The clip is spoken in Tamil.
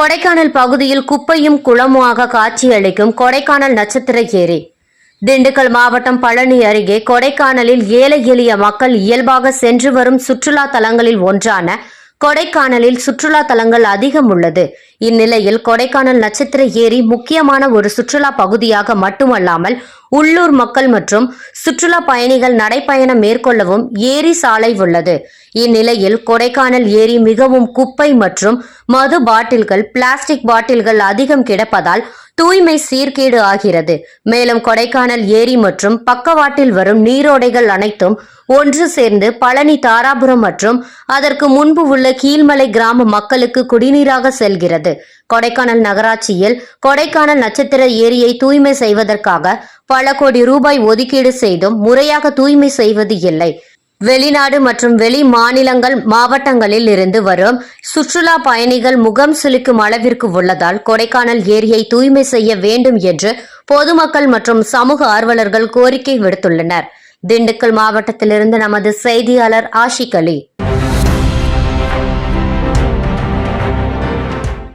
கொடைக்கானல் பகுதியில் குப்பையும் குளமுமாக காட்சியளிக்கும் கொடைக்கானல் நட்சத்திர ஏரி. திண்டுக்கல் மாவட்டம் பழனி அருகே கொடைக்கானலில் ஏழை எளிய மக்கள் இயல்பாக சென்று வரும் சுற்றுலா தலங்களில் ஒன்றான கொடைக்கானலில் சுற்றுலா தலங்கள் அதிகம் உள்ளது. இந்நிலையில் கொடைக்கானல் நட்சத்திர ஏரி முக்கியமான ஒரு சுற்றுலா பகுதியாக மட்டுமல்லாமல் உள்ளூர் மக்கள் மற்றும் சுற்றுலா பயணிகள் நடைப்பயணம் மேற்கொள்ளவும் ஏரி சாலை உள்ளது. இந்நிலையில் கொடைக்கானல் ஏரி மிகவும் குப்பை மற்றும் மது பாட்டில்கள் பிளாஸ்டிக் பாட்டில்கள் அதிகம் கிடப்பதால் தூய்மை சீர்கேடு ஆகிறது. மேலும் கொடைக்கானல் ஏரி மற்றும் பக்கவாட்டில் வரும் நீரோடைகள் அனைத்தும் ஒன்று சேர்ந்து பழனி தாராபுரம் மற்றும் அதற்கு முன்பு உள்ள கீழ்மலை கிராம மக்களுக்கு குடிநீராக செல்கிறது. கொடைக்கானல் நகராட்சியில் கொடைக்கானல் நட்சத்திர ஏரியை தூய்மை செய்வதற்காக பல கோடி ரூபாய் ஒதுக்கீடு செய்தும் முறையாக தூய்மை செய்வது இல்லை. வெளிநாடு மற்றும் வெளி மாநிலங்கள் மாவட்டங்களில் இருந்து வரும் சுற்றுலா பயணிகள் முகம் சுளிக்கும் அளவிற்கு உள்ளதால் கொடைக்கானல் ஏரியை தூய்மை செய்ய வேண்டும் என்று பொதுமக்கள் மற்றும் சமூக ஆர்வலர்கள் கோரிக்கை விடுத்துள்ளனர். திண்டுக்கல் மாவட்டத்திலிருந்து நமது செய்தியாளர் ஆஷிக் அலி.